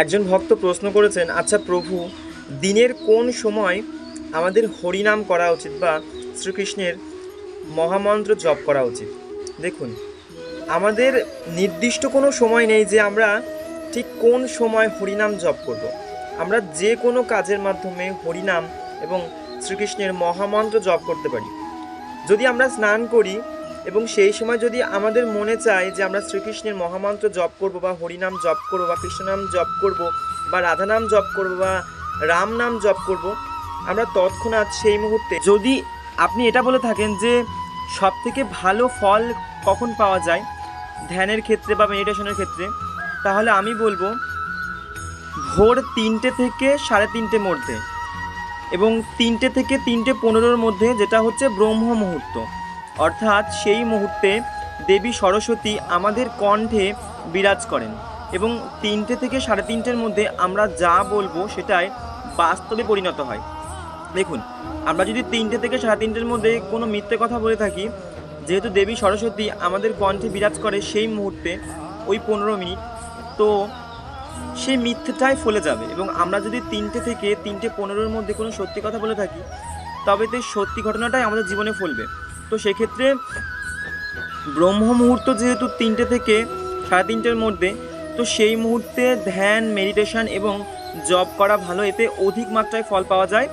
একজন ভক্ত প্রশ্ন করেছেন আচ্ছা প্রভু, দিনের কোন সময় আমাদের হরিনাম করা উচিত বা শ্রীকৃষ্ণের মহামন্ত্র জপ করা উচিত দেখুন, আমাদের নির্দিষ্ট কোনো সময় নেই যে আমরা ঠিক কোন সময় হরিনাম জপ করব। আমরা যে কোনো কাজের মাধ্যমে হরিনাম এবং শ্রীকৃষ্ণের মহামন্ত্র জপ করতে পারি যদি আমরা স্নান করি এবং সেই সময় যদি আমাদের মনে চায় যে আমরা শ্রীকৃষ্ণের মহামন্ত্র জপ করব বা হরিনাম জপ করব বা কৃষ্ণনাম জপ করব বা রাধানাম জপ করব বা রাম নাম জপ করব, আমরা তৎক্ষণাৎ সেই মুহূর্তে যদি আপনি এটা বলে থাকেন যে সব থেকে ভালো ফল কখন পাওয়া যায় ধ্যানের ক্ষেত্রে বা মেডিটেশনের ক্ষেত্রে, তাহলে আমি বলব ভোর তিনটে থেকে সাড়ে তিনটে মধ্যে এবং তিনটে থেকে তিনটে পনেরোর মধ্যে যেটা হচ্ছে ব্রহ্ম মুহূর্ত। অর্থাৎ সেই মুহূর্তে দেবী সরস্বতী আমাদের কণ্ঠে বিরাজ করেন এবং তিনটে থেকে সাড়ে তিনটের মধ্যে আমরা যা বলব সেটাই বাস্তবে পরিণত হয়। দেখুন, আমরা যদি তিনটে থেকে সাড়ে তিনটের মধ্যে কোনো মিথ্যে কথা বলে থাকি, যেহেতু দেবী সরস্বতী আমাদের কণ্ঠে বিরাজ করে সেই মুহূর্তে, ওই পনেরো মিনিট, তো সেই মিথ্যেটাই ফলে যাবে এবং আমরা যদি তিনটে থেকে তিনটে পনেরোর মধ্যে কোনো সত্যি কথা বলে থাকি, তবে তো সত্যি ঘটনাটাই আমাদের জীবনে ফলবে। তো সেক্ষেত্রে ব্রহ্ম মুহূর্ত যেহেতু তিনটে থেকে সাড়ে তিনটের মধ্যে, তো সেই মুহূর্তে ধ্যান মেডিটেশন এবং জব করা ভালো। এতে অধিক মাত্রায় ফল পাওয়া যায়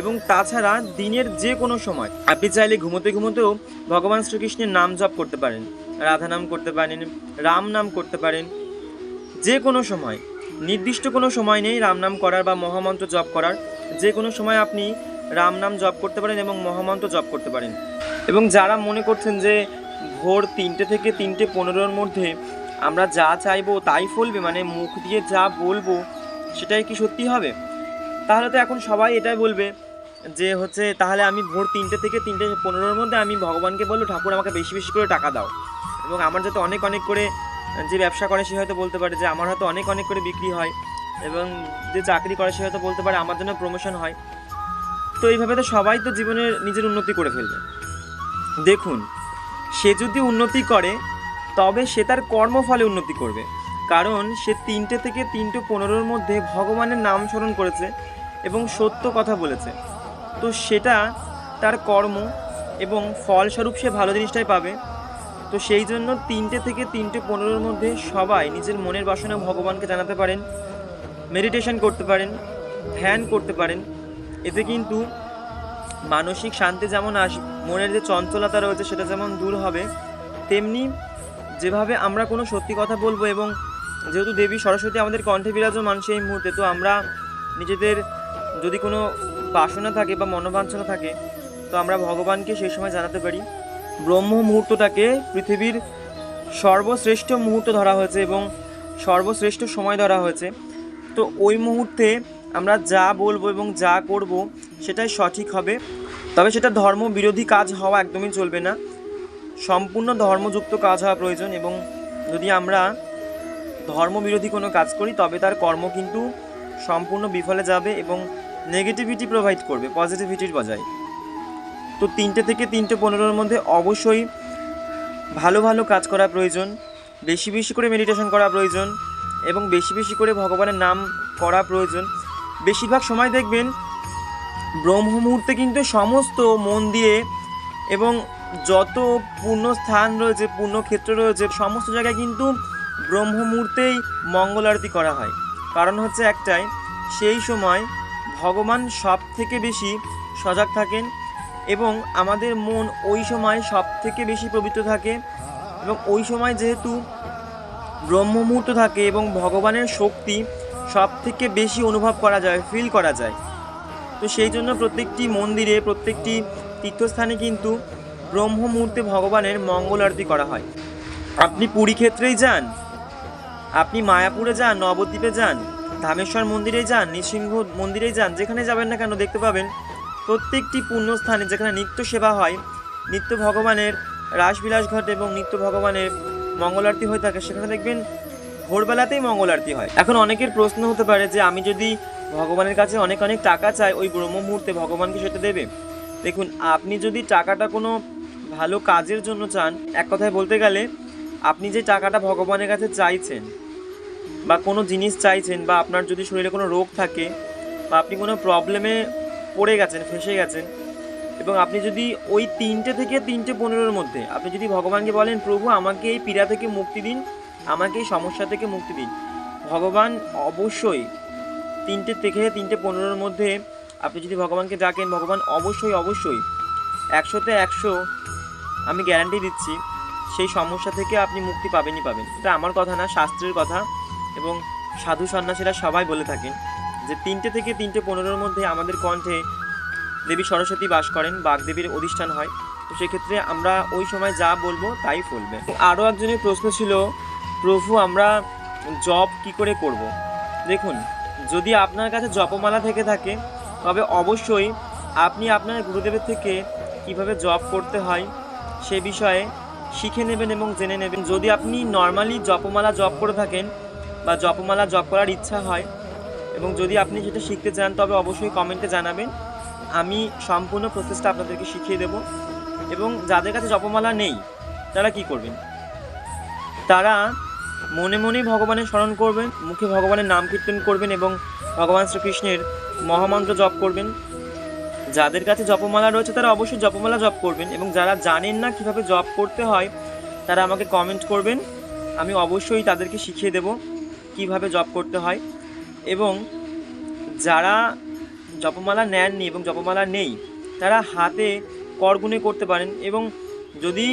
এবং তাছাড়া দিনের যে কোনো সময় আপনি চাইলে ঘুমোতে ঘুমোতেও ভগবান শ্রীকৃষ্ণের নাম জপ করতে পারেন, রাধা নাম করতে পারেন, রাম নাম করতে পারেন। যে কোনো সময়, নির্দিষ্ট কোনো সময় নেই রাম নাম করার বা মহামন্ত্র জপ করার। যে কোনো সময় আপনি রাম নাম জপ করতে পারেন এবং মহামন্ত্র জপ করতে পারেন। এবং যারা মনে করছেন যে ভোর তিনটে থেকে তিনটে পনেরোর মধ্যে আমরা যা চাইব তাই ফলবে মানে মুখ দিয়ে যা বলব সেটাই কি সত্যি হবে? তাহলে তো এখন সবাই এটাই বলবে যে হচ্ছে তাহলে আমি ভোর তিনটে থেকে তিনটে পনেরোর মধ্যে আমি ভগবানকে বলব, ঠাকুর, আমাকে বেশি বেশি করে টাকা দাও। এবং আমার যাতে অনেক অনেক করে যে ব্যবসা করে সে হয়তো বলতে পারে, যে আমার হয়তো অনেক অনেক করে বিক্রি হয় এবং যে চাকরি করে সে হয়তো বলতে পারে, আমার জন্য প্রমোশন হয়। তো এইভাবে তো সবাই তো জীবনের নিজের উন্নতি করে ফেলবে। দেখুন, সে যদি উন্নতি করে, তবে সে তার কর্মফলে উন্নতি করবে। কারণ সে তিনটে থেকে তিনটে পনেরোর মধ্যে ভগবানের নাম স্মরণ করেছে এবং সত্য কথা বলেছে। তো সেটা তার কর্ম এবং ফলস্বরূপ সে ভালো জিনিসটাই পাবে। তো সেই জন্য তিনটে থেকে তিনটে পনেরোর মধ্যে সবাই নিজের মনের বাসনা ভগবানকে জানাতে পারেন মেডিটেশন করতে পারেন, ধ্যান করতে পারেন। এতে কিন্তু মানসিক শান্তি যেমন আস মনের যে চঞ্চলতা রয়েছে সেটা যেমন দূর হবে, তেমনি যেভাবে আমরা কোনো সত্যি কথা বলব এবং যেহেতু দেবী সরস্বতী আমাদের কণ্ঠে বিরাজমান সেই মুহূর্তে, তো আমরা নিজেদের যদি কোনো বাসনা থাকে বা মনোবাঞ্ছনা থাকে, তো আমরা ভগবানকে সেই সময় জানাতে পারি। ব্রহ্ম মুহূর্তটাকে পৃথিবীর সর্বশ্রেষ্ঠ মুহূর্ত ধরা হয়েছে এবং সর্বশ্রেষ্ঠ সময় ধরা হয়েছে। তো ওই মুহূর্তে আমরা যা বলব এবং যা করব সেটাই সঠিক হবে। তবে সেটা ধর্ম বিরোধী কাজ হওয়া একদমই চলবে না। সম্পূর্ণ ধর্মযুক্ত কাজ হওয়া প্রয়োজন এবং যদি আমরা ধর্মবিরোধী কোনো কাজ করি, তবে তার কর্ম কিন্তু সম্পূর্ণ বিফলে যাবে এবং নেগেটিভিটি প্রোভাইড করবে পজিটিভিটির বজায়। তো তিনটে থেকে তিনটে পনেরোর মধ্যে অবশ্যই ভালো ভালো কাজ করা প্রয়োজন, বেশি বেশি করে মেডিটেশন করা প্রয়োজন এবং বেশি বেশি করে ভগবানের নাম করা প্রয়োজন। বেশিরভাগ সময় দেখবেন ব্রহ্ম মুহূর্তে কিন্তু সমস্ত মন দিয়ে এবং যত পূর্ণ স্থান রয়েছে পূর্ণ ক্ষেত্র রয়েছে, সমস্ত জায়গায় কিন্তু ব্রহ্ম মুহূর্তেই মঙ্গল আরতি করা হয়। কারণ হচ্ছে একটাই, সেই সময় ভগবান সব থেকে বেশি সজাগ থাকেন এবং আমাদের মন ওই সময় সব থেকে বেশি পবিত্র থাকে এবং ওই সময় যেহেতু ব্রহ্ম মুহূর্ত থাকে এবং ভগবানের শক্তি সব থেকে বেশি অনুভব করা যায় ফিল করা যায়। তো সেই জন্য প্রত্যেকটি মন্দিরে, প্রত্যেকটি তীর্থস্থানে কিন্তু ব্রহ্ম মুহূর্তে ভগবানের মঙ্গল আরতি করা হয়। আপনি পুরী ক্ষেত্রেই যান, আপনি মায়াপুরে যান, নবদ্বীপে যান, ধামেশ্বর মন্দিরে যান, নৃসিংহ মন্দিরে যান, যেখানে যাবেন না কেন দেখতে পাবেন প্রত্যেকটি পুণ্যস্থানে যেখানে নিত্য সেবা হয়, নিত্য ভগবানের রাসবিলাস ঘটে এবং নিত্য ভগবানের মঙ্গল আরতি হয়ে থাকে, সেখানে দেখবেন ভোরবেলাতেই মঙ্গল আরতি হয়। এখন অনেকের প্রশ্ন হতে পারে যে, আমি যদি ভগবানের কাছে অনেক অনেক টাকা চাই ওই ব্রহ্ম মুহূর্তে ভগবানকে সেটা দেবে? দেখুন, আপনি যদি টাকাটা কোনো ভালো কাজের জন্য চান, এক কথায় বলতে গেলে, আপনি যে টাকাটা ভগবানের কাছে চাইছেন, বা কোনো জিনিস চাইছেন, বা আপনার যদি শরীরে কোনো রোগ থাকে, বা আপনি কোনো প্রবলেমে পড়ে গেছেন, ফেসে গেছেন, এবং আপনি যদি ওই তিনটে থেকে তিনটে পনেরোর মধ্যে, আপনি যদি ভগবানকে বলেন, প্রভু, আমাকে এই পীড়া থেকে মুক্তি দিন, আমাকে এই সমস্যা থেকে মুক্তি দিন। ভগবান অবশ্যই তিনটে থেকে তিনটে পনেরোর মধ্যে আপনি যদি ভগবানকে ডাকেন, ভগবান অবশ্যই অবশ্যই একশোতে একশো আমি গ্যারান্টি দিচ্ছি, সেই সমস্যা থেকে আপনি মুক্তি পাবেনই পাবেন। এটা আমার কথা না, শাস্ত্রের কথা এবং সাধু সন্ন্যাসীরা সবাই বলে থাকেন যে তিনটে থেকে তিনটে পনেরোর মধ্যে আমাদের কণ্ঠে দেবী সরস্বতী বাস করেন, বাগদেবীর অধিষ্ঠান হয়। তো সেক্ষেত্রে আমরা ওই সময় যা বলব তাই ফলবে আরও একজনের প্রশ্ন ছিল, প্রভু আমরা জব কি করে করব। দেখুন যদি আপনার কাছে জপমালা থেকে থাকে, তবে অবশ্যই আপনি আপনার গুরুদেবের থেকে কীভাবে জব করতে হয় সে বিষয়ে শিখে নেবেন এবং জেনে নেবেন। যদি আপনি নর্মালি জপমালা জপ করে থাকেন বা জপমালা জপ করার ইচ্ছা হয় এবং যদি আপনি সেটা শিখতে চান, তবে অবশ্যই কমেন্টে জানাবেন। আমি সম্পূর্ণ প্রসেসটা আপনাদেরকে শিখিয়ে দেব এবং যাদের কাছে জপমালা নেই, তারা কি করবেন? তারা মনে মনেই ভগবানের স্মরণ করবেন, মুখে ভগবানের নাম কীর্তন করবেন এবং ভগবান শ্রীকৃষ্ণের মহামন্ত্র জপ করবেন। যাদের কাছে জপমালা রয়েছে তারা অবশ্যই জপমালা জপ করবেন এবং যারা জানেন না কীভাবে জপ করতে হয়, তারা আমাকে কমেন্ট করবেন। আমি অবশ্যই তাদেরকে শিখিয়ে দেব কীভাবে জপ করতে হয় এবং যারা জপমালা নেননি এবং জপমালা নেই, তারা হাতে করগুনে করতে পারেন এবং যদি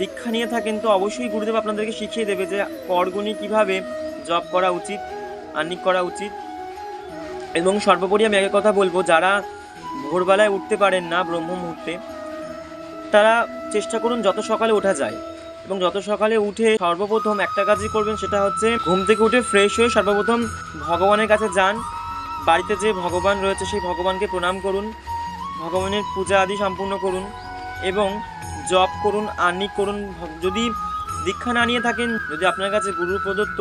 দীক্ষা নিয়ে থাকেন, তো অবশ্যই গুরুদেব আপনাদেরকে শিখিয়ে দেবে যে করগুনি কীভাবে জপ করা উচিত আর্নিক করা উচিত। এবং সর্বোপরি আমি একটা কথা বলব, যারা ভোরবেলায় উঠতে পারেন না ব্রহ্ম মুহূর্তে, তারা চেষ্টা করুন যত সকালে ওঠা যায়। এবং যত সকালে উঠে সর্বপ্রথম একটা কাজই করবেন, সেটা হচ্ছে ঘুম থেকে উঠে ফ্রেশ হয়ে সর্বপ্রথম ভগবানের কাছে যান। বাড়িতে যে ভগবান রয়েছে, সেই ভগবানকে প্রণাম করুন। ভগবানের পূজা আদি সম্পূর্ণ করুন। এবং জপ করুন আর্নিক করুন, যদি দীক্ষা না নিয়ে থাকেন, যদি আপনার কাছে গুরু প্রদত্ত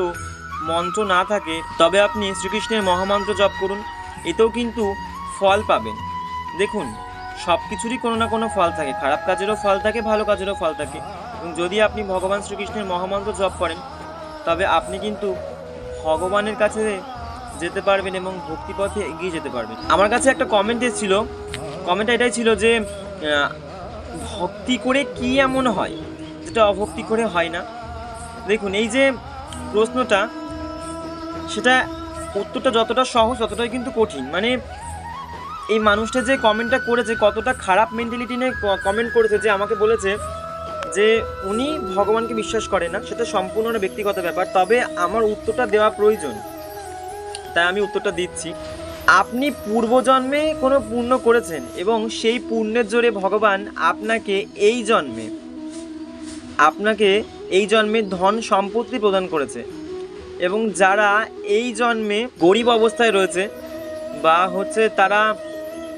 মন্ত্র না থাকে, তবে আপনি শ্রীকৃষ্ণের মহামন্ত্র জপ করুন, এতেও কিন্তু ফল পাবেন। দেখুন, সব কিছুরই কোনো না কোনো ফল থাকে, খারাপ কাজেরও ফল থাকে, ভালো কাজেরও ফল থাকে। এবং যদি আপনি ভগবান শ্রীকৃষ্ণের মহামন্ত্র জপ করেন, তবে আপনি কিন্তু ভগবানের কাছে যেতে পারবেন এবং ভক্তিপথে এগিয়ে যেতে পারবেন। আমার কাছে একটা কমেন্ট এসেছিল। কমেন্টটা এটাই ছিল যে ভক্তি করে কি এমন হয়? যেটা অভক্তি করে হয় না। দেখুন, এই যে প্রশ্নটা, সেটা উত্তরটা যতটা সহজ, ততটাই কিন্তু কঠিন। মানে এই মানুষটা যে কমেন্টটা করেছে, কতটা খারাপ মেন্টালিটি নিয়ে কমেন্ট করেছে, যে আমাকে বলেছে যে উনি ভগবানকে বিশ্বাস করে না, সেটা সম্পূর্ণ ব্যক্তিগত ব্যাপার। তবে আমার উত্তরটা দেওয়া প্রয়োজন। তাই আমি উত্তরটা দিচ্ছি। আপনি পূর্বজন্মে কোনো পুণ্য করেছেন এবং সেই পুণ্যের জোরে ভগবান আপনাকে এই জন্মে, আপনাকে এই জন্মে ধন সম্পত্তি প্রদান করেছে এবং যারা এই জন্মে গরিব অবস্থায় রয়েছে বা হচ্ছে তারা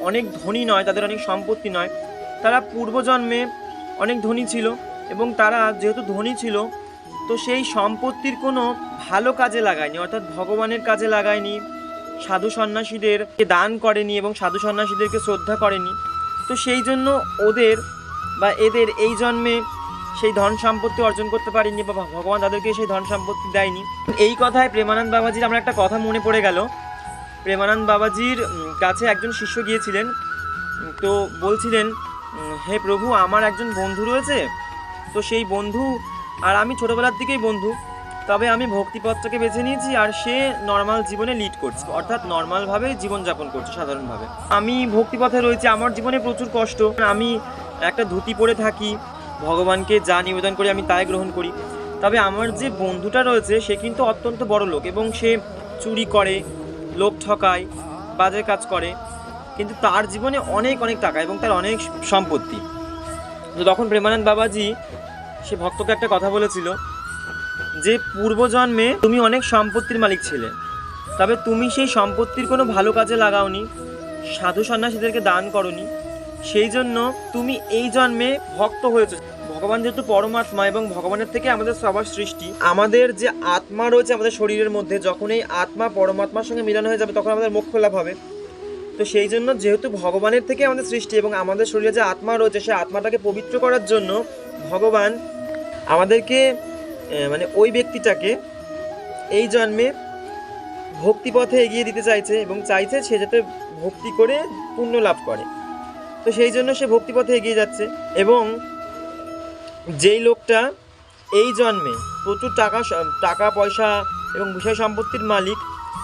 অনেক ধনী নয়, তাদের অনেক সম্পত্তি নয়, তারা পূর্বজন্মে অনেক ধনী ছিল এবং তারা যেহেতু ধনী ছিল, তো সেই সম্পত্তির কোনো ভালো কাজে লাগায়নি, অর্থাৎ ভগবানের কাজে লাগায়নি সাধু সন্ন্যাসীদেরকে দান করেনি এবং সাধু সন্ন্যাসীদেরকে শ্রদ্ধা করেনি। তো সেই জন্য ওদের বা এদের এই জন্মে সেই ধন সম্পত্তি অর্জন করতে পারেনি বা ভগবান তাদেরকে সেই ধন সম্পত্তি দেয়নি। এই কথায় প্রেমানন্দ বাবাজির আমার একটা কথা মনে পড়ে গেল। প্রেমানন্দ বাবাজির কাছে একজন শিষ্য গিয়েছিলেন। তো বলছিলেন হে প্রভু, আমার একজন বন্ধু রয়েছে। তো সেই বন্ধু, আর আমি ছোটোবেলার দিকেই বন্ধু। তবে আমি ভক্তিপত্রকে বেছে নিয়েছি আর সে নর্মাল জীবনে লিড করছে। অর্থাৎ নর্মালভাবে জীবনযাপন করছে সাধারণভাবে। আমি ভক্তিপথে রয়েছে, আমার জীবনে প্রচুর কষ্ট। আমি একটা ধুতি পরে থাকি, ভগবানকে যা নিবেদন করি আমি তাই গ্রহণ করি। তবে আমার যে বন্ধুটা রয়েছে, সে কিন্তু অত্যন্ত বড় লোক এবং সে চুরি করে লোক ঠকায়, বাজে কাজ করে। কিন্তু তার জীবনে অনেক অনেক টাকা এবং তার অনেক সম্পত্তি। তো তখন প্রেমানন্দ বাবাজি সে ভক্তকে একটা কথা বলেছিল যে পূর্বজন্মে তুমি অনেক সম্পত্তির মালিক ছিলে, তবে তুমি সেই সম্পত্তির কোনো ভালো কাজে লাগাওনি, সাধু সন্ন্যাসীদেরকে দান করনি, সেই জন্য তুমি এই জন্মে ভক্ত হয়েছে। ভগবান যেহেতু পরমাত্মা এবং ভগবানের থেকে আমাদের সবার সৃষ্টি, আমাদের যে আত্মা রয়েছে আমাদের শরীরের মধ্যে, যখন এই আত্মা পরমাত্মার সঙ্গে মিলন হয়ে যাবে, তখন আমাদের মোক্ষ লাভ হবে। তো সেই জন্য যেহেতু ভগবানের থেকে আমাদের সৃষ্টি এবং আমাদের শরীরে যে আত্মা রয়েছে, সেই আত্মাটাকে পবিত্র করার জন্য ভগবান আমাদেরকে মানে ওই ব্যক্তিটাকে এই জন্মে ভক্তিপথে এগিয়ে দিতে চাইছে এবং চাইছে সে যাতে ভক্তি করে পুণ্য লাভ করে। তো সেই জন্য সে ভক্তিপথে এগিয়ে যাচ্ছে এবং যেই লোকটা এই জন্মে প্রচুর টাকা টাকা, পয়সা এবং বিষয় সম্পত্তির মালিক,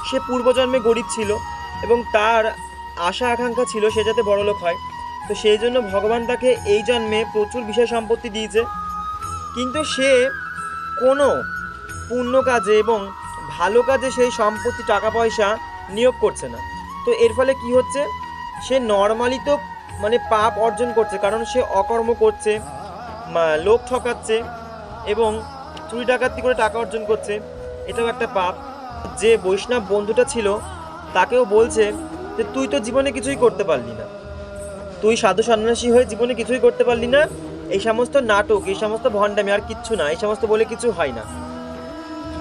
সে পূর্বজন্মে গরিব ছিল এবং তার আশা, আকাঙ্ক্ষা ছিল সে যাতে বড়লোক হয়। তো সেই জন্য ভগবান তাকে এই জন্মে প্রচুর বিষয় সম্পত্তি দিয়েছে। কিন্তু সে কোনো পুণ্য কাজে এবং ভালো কাজে সেই সম্পত্তি টাকা পয়সা নিয়োগ করছে না। তো এর ফলে কি হচ্ছে? সে নর্মালি তো মানে পাপ অর্জন করছে, কারণ সে অকর্ম করছে লোক ঠকাচ্ছে এবং চুরি ডাকাতি করে টাকা অর্জন করছে। এটাও একটা পাপ। যে বৈষ্ণব বন্ধুটা ছিল, তাকেও বলছে যে, তুই তো জীবনে কিছুই করতে পারলি না। তুই সাধু সন্ন্যাসী হয়ে জীবনে কিছুই করতে পারলি না এই সমস্ত নাটক, এই সমস্ত ভণ্ডামি আর কিচ্ছু না, এই সমস্ত বলে কিছু হয় না।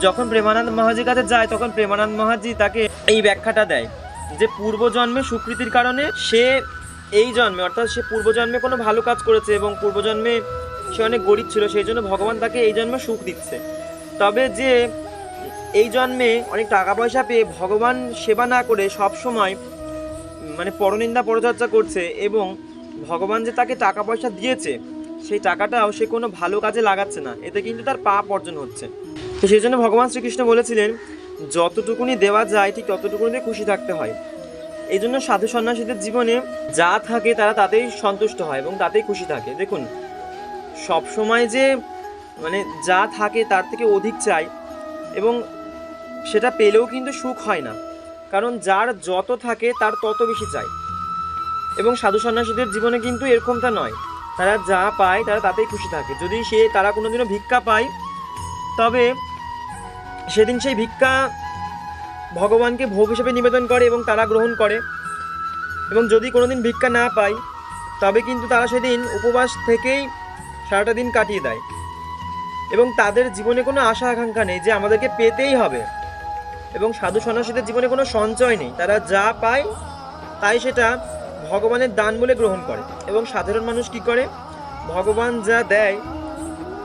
যখন প্রেমানন্দ মহাজির কাছে যায়, তখন প্রেমানন্দ মহাজি তাকে এই ব্যাখ্যাটা দেয় যে পূর্বজন্মে স্বীকৃতির কারণে সে এই জন্মে, অর্থাৎ সে পূর্বজন্মে কোনো ভালো কাজ করেছে এবং পূর্বজন্মে সে অনেক গরিব ছিল, সেই জন্য ভগবান তাকে এই জন্মে সুখ দিচ্ছে। তবে যে, এই জন্মে অনেক টাকা পয়সা পেয়ে ভগবান সেবা না করে সব সময় মানে পরনিন্দা পরচর্চা করছে এবং ভগবান যে তাকে টাকা পয়সা দিয়েছে সেই টাকাটাও সে কোনো ভালো কাজে লাগাচ্ছে না। এতে কিন্তু তার পাপ অর্জন হচ্ছে। তো সেই জন্য ভগবান শ্রীকৃষ্ণ বলেছিলেন, যতটুকুনি দেওয়া যায়, ঠিক ততটুকুনিতে খুশি থাকতে হয়। এই জন্য সাধু সন্ন্যাসীদের জীবনে যা থাকে তারা তাতেই সন্তুষ্ট হয় এবং তাতেই খুশি থাকে। দেখুন সব সময় যে মানে যা থাকে তার থেকে অধিক চাই এবং সেটা পেলেও কিন্তু সুখ হয় না। কারণ যার যত থাকে তার তত বেশি চাই। এবং সাধু সন্ন্যাসীদের জীবনে কিন্তু এরকমটা নয়। তারা যা পায় তারা তাতেই খুশি থাকে। যদি সে তারা কোনোদিনও ভিক্ষা পায়, তবে সেদিন সেই ভিক্ষা ভগবানকে ভোগ হিসেবে নিবেদন করে এবং তারা গ্রহণ করে। এবং যদি কোনোদিন ভিক্ষা না পায়, তবে কিন্তু তারা সেদিন উপবাস থেকেই সারাটা দিন কাটিয়ে দেয়। এবং তাদের জীবনে কোনো আশা আকাঙ্ক্ষা নেই যে আমাদেরকে পেতেই হবে। এবং সাধু সন্ন্যাসীদের জীবনে কোনো সঞ্চয় নেই। তারা যা পায়, তাই সেটা ভগবানের দান বলে গ্রহণ করে। এবং সাধারণ মানুষ কি করে? ভগবান যা দেয়,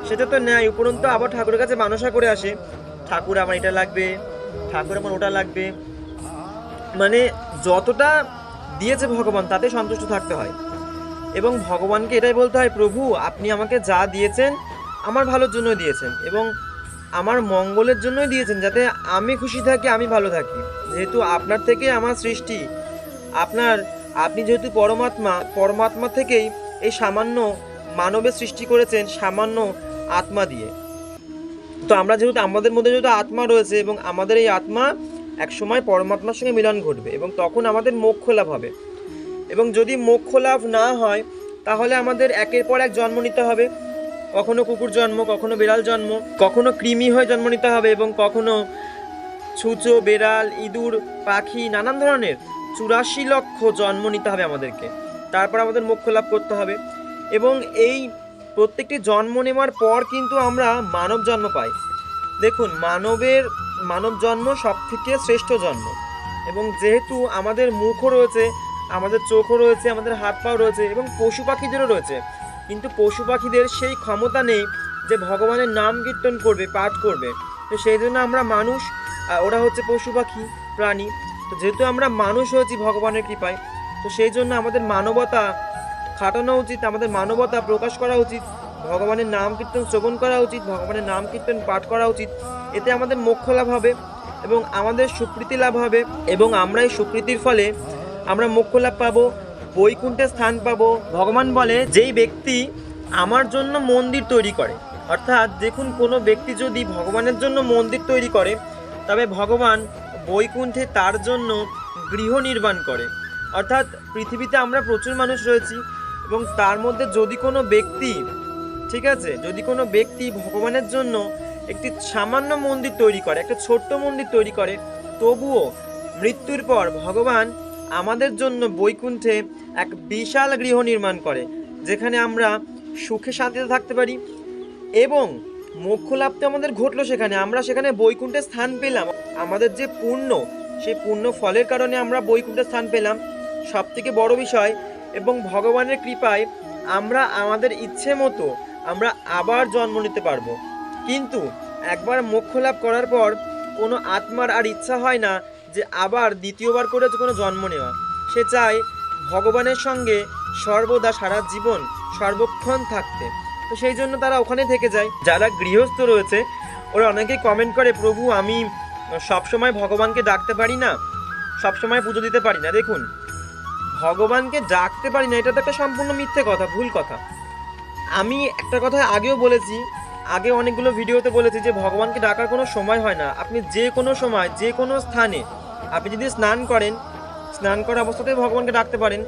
সেটা তো নেয় উপরন্তু আবার ঠাকুরের কাছে মানসা করে আসে, ঠাকুর আমার এটা লাগবে, ঠাকুর আমার ওটা লাগবে। মানে যতটা দিয়েছে ভগবান, তাতে সন্তুষ্ট থাকতে হয়। এবং ভগবানকে এটাই বলতে হয়, প্রভু, আপনি আমাকে যা দিয়েছেন, আমার ভালোর জন্য দিয়েছেন এবং আমার মঙ্গলের জন্যই দিয়েছেন, যাতে আমি খুশি থাকি, আমি ভালো থাকি। যেহেতু আপনার থেকে আমার সৃষ্টি, আপনার আপনি যেহেতু পরমাত্মা পরমাত্মা থেকেই এই সামান্য মানবের সৃষ্টি করেছেন, সামান্য আত্মা দিয়ে। তো আমরা যেহেতু, আমাদের মধ্যে যেহেতু আত্মা রয়েছে এবং আমাদের এই আত্মা এক সময় পরমাত্মার সঙ্গে মিলন ঘটবে এবং তখন আমাদের মোক্ষ লাভ হবে। এবং যদি মোক্ষ লাভ না হয়, তাহলে আমাদের একের পর এক জন্ম নিতে হবে। কখনো কুকুর জন্ম, কখনো বিড়াল জন্ম, কখনো কৃমি হয়ে জন্ম নিতে হবে এবং কখনো ছুঁচো, বেড়াল, ইঁদুর, পাখি, নানান ধরনের চুরাশি লক্ষ জন্ম নিতে হবে আমাদেরকে। তারপর আমাদের মোক্ষ লাভ করতে হবে। এবং এই প্রত্যেকটি জন্ম নেওয়ার পর কিন্তু আমরা মানব জন্ম পাই। দেখুন, মানবের, মানব জন্ম সব থেকে শ্রেষ্ঠ জন্ম। এবং যেহেতু আমাদের মুখও রয়েছে, আমাদের চোখও রয়েছে, আমাদের হাত পাও রয়েছে এবং পশু পাখিদেরও রয়েছে, কিন্তু পশু পাখিদের সেই ক্ষমতা নেই যে ভগবানের নাম কীর্তন করবে, পাঠ করবে। তো সেই জন্য আমরা মানুষ ওরা হচ্ছে পশু পাখি, প্রাণী। তো যেহেতু আমরা মানুষ হয়েছি ভগবানের কৃপায়, তো সেই জন্য আমাদের মানবতা খাটানো উচিত, আমাদের মানবতা প্রকাশ করা উচিত, ভগবানের নাম কীর্তন শ্রবণ করা উচিত, ভগবানের নাম কীর্তন পাঠ করা উচিত। এতে আমাদের মোক্ষ লাভ হবে এবং আমাদের সুপ্রীতি লাভ হবে এবং আমরা এই সুপ্রীতির ফলে আমরা মোক্ষ লাভ পাবো, বৈকুণ্ঠে স্থান পাবো। ভগবান বলে, যেই ব্যক্তি আমার জন্য মন্দির তৈরি করে, অর্থাৎ দেখুন কোনো ব্যক্তি যদি ভগবানের জন্য মন্দির তৈরি করে, তবে ভগবান বৈকুণ্ঠে তার জন্য গৃহ নির্মাণ করে। অর্থাৎ পৃথিবীতে আমরা প্রচুর মানুষ রয়েছি এবং তার মধ্যে যদি কোনো ব্যক্তি, ঠিক আছে? যদি কোনো ব্যক্তি ভগবানের জন্য একটি সামান্য মন্দির তৈরি করে, একটা ছোট্ট মন্দির তৈরি করে, তবুও মৃত্যুর পর ভগবান আমাদের জন্য বৈকুণ্ঠে এক বিশাল গৃহ নির্মাণ করে, যেখানে আমরা সুখে শান্তিতে থাকতে পারি এবং মোক্ষ লাভ তো আমাদের ঘটলো সেখানে। আমরা সেখানে বৈকুণ্ঠে স্থান পেলাম। আমাদের যে পুণ্য সেই পুণ্য ফলের কারণে আমরা বৈকুণ্ঠে স্থান পেলাম। সব থেকে বড় বিষয় এবং ভগবানের কৃপায় আমরা আমাদের ইচ্ছে মতো আমরা আবার জন্ম নিতে পারব। কিন্তু একবার মোক্ষ লাভ করার পর কোনো আত্মার আর ইচ্ছা হয় না যে আবার দ্বিতীয়বার করে কোনো জন্ম নেওয়া। সে চায় ভগবানের সঙ্গে সর্বদা সারা জীবন সর্বক্ষণ থাকতে। তো সেই জন্য তারা ওখানে থেকে যায়। যারা গৃহস্থ রয়েছে, ওরা অনেকেই কমেন্ট করে, প্রভু, আমি সবসময় ভগবানকে ডাকতে পারি না, সবসময় পুজো দিতে পারি না, দেখুন। ভগবানকে ডাকতে পারি না, এটা তো একটা সম্পূর্ণ মিথ্যে কথা, ভুল কথা। আমি একটা কথা আগেও বলেছি, আগে অনেকগুলো ভিডিওতে বলেছি যে ভগবানকে ডাকার কোনো সময় হয় না। আপনি যে কোনো সময়, যে কোনো স্থানে আপনি যদি স্নান করেন, স্নান করা অবস্থাতেই ভগবানকে ডাকতে পারেন।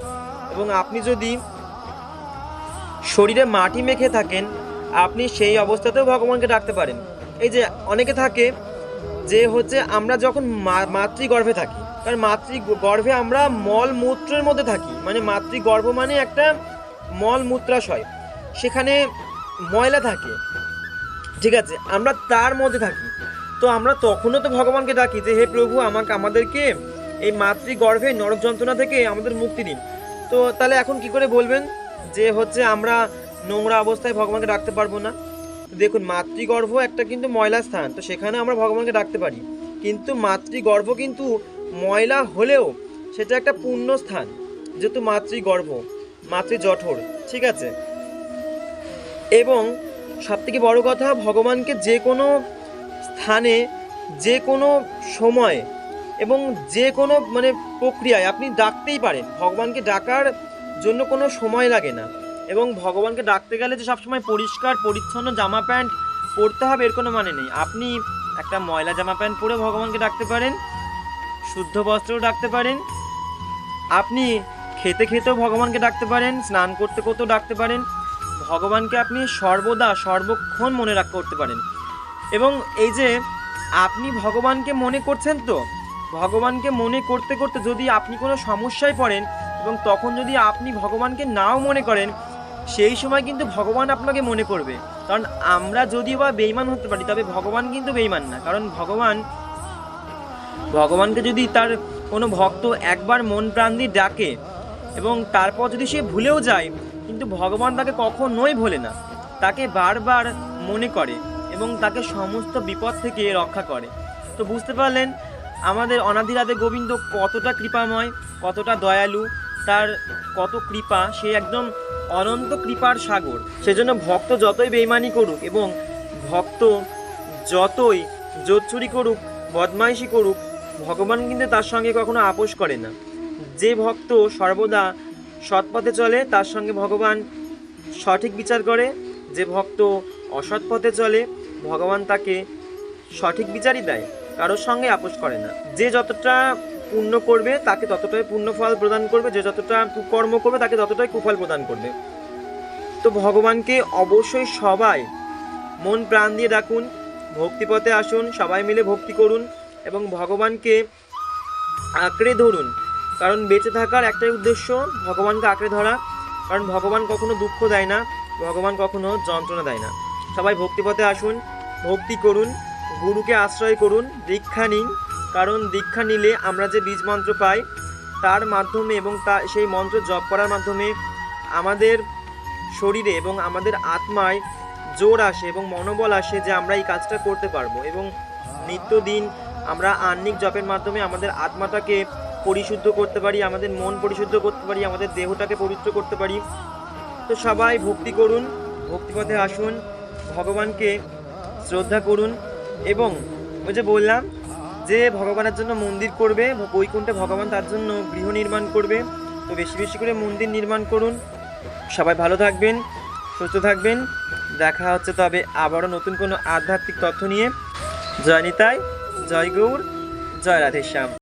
এবং আপনি যদি শরীরে মাটি মেখে থাকেন, আপনি সেই অবস্থাতেও ভগবানকে ডাকতে পারেন। এই যে অনেকে থাকে যে হচ্ছে আমরা যখন মাতৃগর্ভে থাকি, কারণ মাতৃ গর্ভে আমরা মলমূত্রের মধ্যে থাকি মানে মাতৃগর্ভ মানে একটা মলমূত্রাশয় সেখানে ময়লা থাকে, ঠিক আছে, আমরা তার মধ্যে থাকি, তো আমরা তখনও তো ভগবানকে ডাকি যে, হে প্রভু, আমাকে, আমাদেরকে এই মাতৃগর্ভে নরক যন্ত্রণা থেকে আমাদের মুক্তি দিন। তো তাহলে এখন কি করে বলবেন যে হচ্ছে আমরা নোংরা অবস্থায় ভগবানকে ডাকতে পারব না? দেখুন, মাতৃগর্ভ একটা কিন্তু ময়লা স্থান, তো সেখানে আমরা ভগবানকে ডাকতে পারি। কিন্তু মাতৃগর্ভ কিন্তু ময়লা হলেও সেটা একটা পূর্ণ স্থান, যেহেতু মাতৃগর্ভ, মাতৃ জঠর, ঠিক আছে? এবং সবথেকে বড় কথা, ভগবানকে যে কোনো স্থানে, যে কোনো সময় এবং যে কোনো মানে প্রক্রিয়ায়, আপনি ডাকতেই পারেন। ভগবানকে ডাকার জন্য কোনো সময় লাগে না। এবং ভগবানকে ডাকতে গেলে যে সবসময় পরিষ্কার, পরিচ্ছন্ন জামা প্যান্ট পরতে হবে, এর কোনো মানে নেই। আপনি একটা ময়লা জামা প্যান্ট পরে ভগবানকে ডাকতে পারেন, শুদ্ধ বস্ত্রও ডাকতে পারেন। আপনি খেতে খেতেও ভগবানকে ডাকতে পারেন, স্নান করতে করতেও ডাকতে পারেন। ভগবানকে আপনি সর্বদা, সর্বক্ষণ মনে রাখ, করতে পারেন। এবং এই যে আপনি ভগবানকে মনে করছেন তো, ভগবানকে মনে করতে করতে যদি আপনি কোনো সমস্যায় পড়েন এবং তখন যদি আপনি ভগবানকে নাও মনে করেন সেই সময় কিন্তু ভগবান আপনাকে মনে করবে। কারণ আমরা যদিও বা বেইমান হতে পারি, তবে ভগবান কিন্তু বেইমান না। কারণ ভগবান, ভগবানকে যদি তার কোনো ভক্ত একবার মন প্রাণ দিয়ে ডাকে এবং তারপর যদি সে ভুলেও যায়, কিন্তু ভগবান তাকে কখনোই ভোলে না। তাকে বারবার মনে করে এবং তাকে সমস্ত বিপদ থেকে রক্ষা করে। তো বুঝতে পারলেন, আমাদের অনাদিরাধে গোবিন্দ কতটা কৃপাময়, কতটা দয়ালু তার কত কৃপা, সে একদম অনন্ত কৃপার সাগর। সেজন্য ভক্ত যতই বেইমানি করুক এবং ভক্ত যতই জোচ্চুরি করুক, বদমাইশি করুক, ভগবান কিন্তু তার সঙ্গে কখনো আপোষ করে না। যে ভক্ত সর্বদা সৎপথে চলে, তার সঙ্গে ভগবান সঠিক বিচার করে। যে ভক্ত অসৎ পথে চলে, ভগবান তাকে সঠিক বিচারই দেয়, কারোর সঙ্গে আপোষ করে না। যে যতটা পুণ্য করবে, তাকে ততটাই পুণ্য ফল প্রদান করবে, যে যতটা কুকর্ম করবে, তাকে ততটাই কুফল প্রদান করবে। তো ভগবানকে অবশ্যই সবাই মন প্রাণ দিয়ে ডাকুন, ভক্তিপথে আসুন, সবাই মিলে ভক্তি করুন এবং ভগবানকে আঁকড়ে ধরুন। কারণ বেঁচে থাকার একটাই উদ্দেশ্য ভগবানকে আঁকড়ে ধরা। কারণ ভগবান কখনো দুঃখ দেয় না, ভগবান কখনো যন্ত্রণা দেয় না। সবাই ভক্তিপথে আসুন, ভক্তি করুন, গুরুকে আশ্রয় করুন, দীক্ষা নিন কারণ দীক্ষা নিলে আমরা যে বীজ মন্ত্র পাই, তার মাধ্যমে এবং তা, সেই মন্ত্র জপ করার মাধ্যমে আমাদের শরীরে এবং আমাদের আত্মায় জোর আসে এবং মনোবল আসে যে আমরা এই কাজটা করতে পারব এবং নিত্যদিন আমরা আহ্নিক জপের মাধ্যমে আমাদের আত্মাটাকে পরিশুদ্ধ করতে পারি, আমাদের মন পরিশুদ্ধ করতে পারি, আমাদের দেহটাকে পবিত্র করতে পারি। তো সবাই ভক্তি করুন, ভক্তিপথে আসুন, ভগবানকে শ্রদ্ধা করুন এবং ওই যে বললাম যে ভগবানের জন্য মন্দির করবে, বৈকুণ্ঠে ভগবান তার জন্য গৃহ নির্মাণ করবে। তো বেশি বেশি করে মন্দির নির্মাণ করুন। সবাই ভালো থাকবেন, সুস্থ থাকবেন। দেখা হচ্ছে তবে আবারও নতুন কোনো আধ্যাত্মিক তথ্য নিয়ে। জয় নিতাই, জয় গৌর, জয় রাধেশ্যাম।